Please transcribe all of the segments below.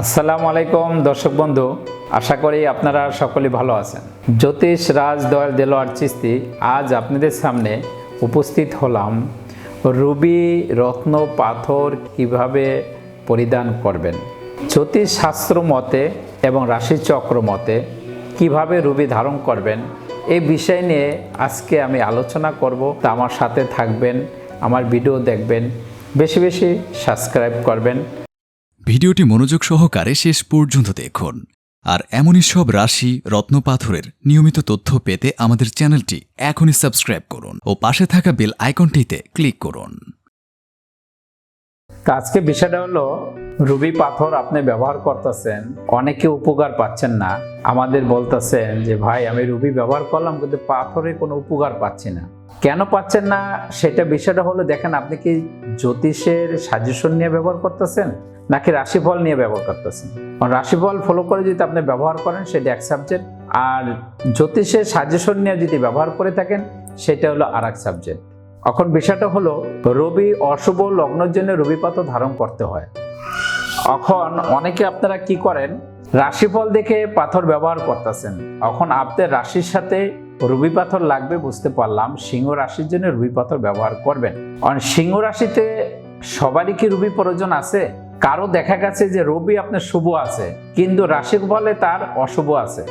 আসসালামু আলাইকুম, দর্শক বন্ধু। আশা করি আপনারা সকলে ভালো আছেন। জ্যোতিষ রাজ দয়াল দেলোয়ার চিস্তি, আজ আপনাদের সামনে উপস্থিত হলাম রুবি রত্ন পাথর কীভাবে পরিধান করবেন, জ্যোতিষ শাস্ত্র মতে এবং রাশিচক্র মতে কীভাবে রুবি ধারণ করবেন এই বিষয় নিয়ে আজকে আমি আলোচনা করব। তা আমার সাথে থাকবেন, আমার ভিডিও দেখবেন, বেশি বেশি সাবস্ক্রাইব করবেন। ভিডিওটি মনোযোগ সহকারে শেষ পর্যন্ত দেখুন। আর এমনই সব রাশি রত্নপাথরের নিয়মিত তথ্য পেতে আমাদের চ্যানেলটি এখনই সাবস্ক্রাইব করুন ও পাশে থাকা বেল আইকনটিতে ক্লিক করুন। তো আজকে বিষয়টা হলো, রুবি পাথর আপনি ব্যবহার করতেছেন, অনেকে উপকার পাচ্ছেন না। আমাদের বলতেছেন যে, ভাই, আমি রুবি ব্যবহার করলাম, কিন্তু পাথরে কোনো উপকার পাচ্ছি না। কেন পাচ্ছেন না? সেটা বিষয়টা হলো, দেখেন, আপনি কি জ্যোতিষের সাজেশন নিয়ে ব্যবহার করতেছেন, নাকি রাশিফল নিয়ে ব্যবহার করতেছেন? রাশিফল ফলো করে যদি আপনি ব্যবহার করেন, সেটা এক সাবজেক্ট আর জ্যোতিষের সাজেশন নিয়ে যদি ব্যবহার করে থাকেন, সেটা হলো আর এক সাবজেক্ট এখন বিষয়টা হলো, রবি অশুভ লগ্নের জন্য রবি পাথর ধারণ করতে হয়। এখন অনেকে আপনারা কি করেন, রাশিফল দেখে পাথর ব্যবহার করতেছেন। এখন আপনার রাশির সাথে রবি পাথর লাগবে বুঝতে পারলাম, সিংহ রাশির জন্য রবি পাথর ব্যবহার করবেন। কারণ সিংহ রাশিতে সবারই কি রবি প্রয়োজন আছে? কারও দেখা গেছে যে রবি আপনার শুভ আছে, কিন্তু রাশি বলে তার অশুভ আছে।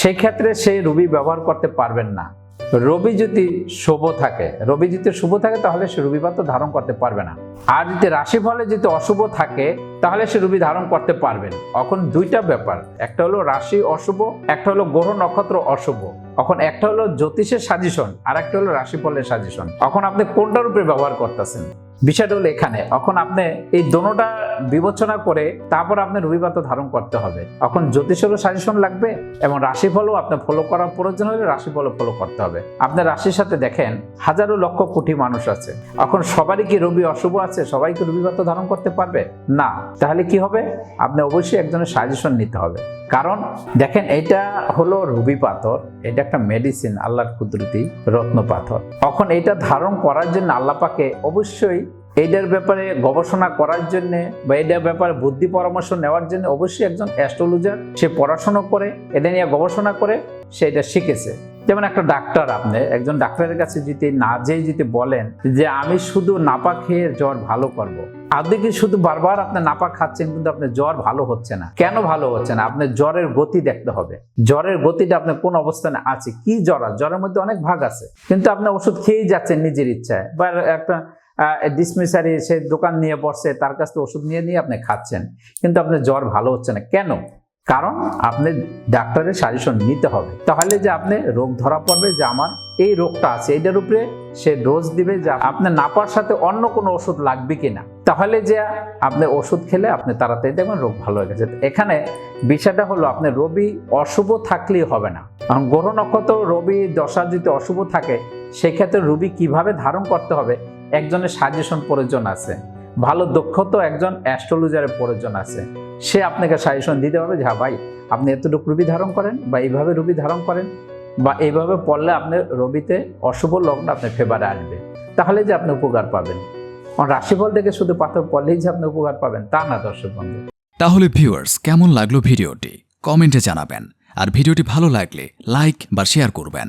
সেক্ষেত্রে সেই রবি ব্যবহার করতে পারবেন না। রবি যদি শুভ থাকে, রবি যদি শুভ থাকে, তাহলে সে রবিবার তো ধারণ করতে পারবে না। আর যদি রাশি ফলে যদি অশুভ থাকে, তাহলে সে রবি ধারণ করতে পারবেন এখন দুইটা ব্যাপার, একটা হলো রাশি অশুভ, একটা হলো গ্রহ নক্ষত্র অশুভ। এখন একটা হলো জ্যোতিষের সাজেশন, আর একটা হলো রাশিফলের সাজেশন। এখন আপনি কোনটার উপরে ব্যবহার করতেছেন? বিষয়টা হলো এখানে। এখন আপনি এই দোনোটা বিবেচনা করে তারপর আপনি রবিপাত ধারণ করতে হবে। এখন জ্যোতিষেরও সাজেশন লাগবে এবং রাশিফলও আপনার ফলো করার প্রয়োজন হলে রাশিফলও ফলো করতে হবে। আপনার রাশির সাথে দেখেন, হাজারো লক্ষ কোটি মানুষ আছে। এখন সবারই কি রবি অশুভ আছে? সবাই কি রবিপাত ধারণ করতে পারবে? না। তাহলে কি হবে? আপনি অবশ্যই একজনের সাজেশন নিতে হবে। কারণ দেখেন এটা হলো রবি পাথর, এটা একটা মেডিসিন আল্লাহর কুদরতি রত্ন পাথর। এখন এটা ধারণ করার জন্য আল্লাহ পাকে অবশ্যই এইটার ব্যাপারে গবেষণা করার জন্য বা এটার ব্যাপারে বুদ্ধি পরামর্শ নেওয়ার জন্য অবশ্যই একজন অ্যাস্ট্রোলজার, সে পড়াশোনা করে, এটা নিয়ে গবেষণা করে, সে এটা শিখেছে। যেমন একটা ডাক্তার আপনি, একজন ডাক্তারের কাছে যদি না যেয়ে যদি বলেন যে, আমি শুধু নাপা খেয়ে জ্বর ভালো করব। আপনি কি শুধু বারবার আপনি নাপা খাচ্ছেন, কিন্তু আপনার জ্বর ভালো হচ্ছে না। কেন ভালো হচ্ছে না? আপনার জ্বরের গতি দেখতে হবে। জ্বরের গতিটা আপনার কোন অবস্থানে আছে? কি জ্বর? জ্বরের মধ্যে অনেক ভাগ আছে। কিন্তু আপনি ওষুধ খেয়েই যাচ্ছেন নিজের ইচ্ছায়। বা একটা ডিসমিসারি সে দোকান নিয়ে বসছে তার কাছ থেকে ওষুধ নিয়ে নিয়ে আপনি খাচ্ছেন। কিন্তু আপনার জ্বর ভালো হচ্ছে না। কেন? কারণ আপনি ডাক্তারের সাজেশন নিতে হবে। তাহলে যে আপনি রোগ ধরা পড়বে যে আমার, এই রোগটা আছে, এটার উপরে সে ডোজ দিবে যে আপনার নাপার সাথে অন্য কোনো ওষুধ লাগবে কিনা। তাহলে যে আপনি ওষুধ খেলে আপনি তাড়াতাড়ি দেখবেন রোগ ভালো হয়ে গেছে। এখানে বিষয়টা হলো আপনি রবি অশুভ থাকলেই হবে না। কারণ গ্রহ নক্ষত্র রবি দশা যদি অশুভ থাকে, সেক্ষেত্রে রবি কীভাবে ধারণ করতে হবে? একজনের সাজেশন প্রয়োজন আছে। ভালো দক্ষতা একজন অ্যাস্ট্রোলজারের প্রয়োজন আছে। সে আপনাকে সাজেশন দিতে পারবে যে হ্যাঁ ভাই, আপনি এতটুকু রুবি ধারণ করেন বা এইভাবে রুবি ধারণ করেন বা এইভাবে পড়লে আপনার রবিতে অশুভ লগ্ন আপনার ফেভারে আসবে। তাহলে যে আপনি উপকার পাবেন। রাশিফল থেকে শুধু পাথর পড়লেই যে আপনি উপকার পাবেন, তা না দর্শক বন্ধু। তাহলে ভিউয়ার্স কেমন লাগল ভিডিওটি? কমেন্টে জানাবেন। আর ভিডিওটি ভালো লাগলে লাইক বা শেয়ার করবেন।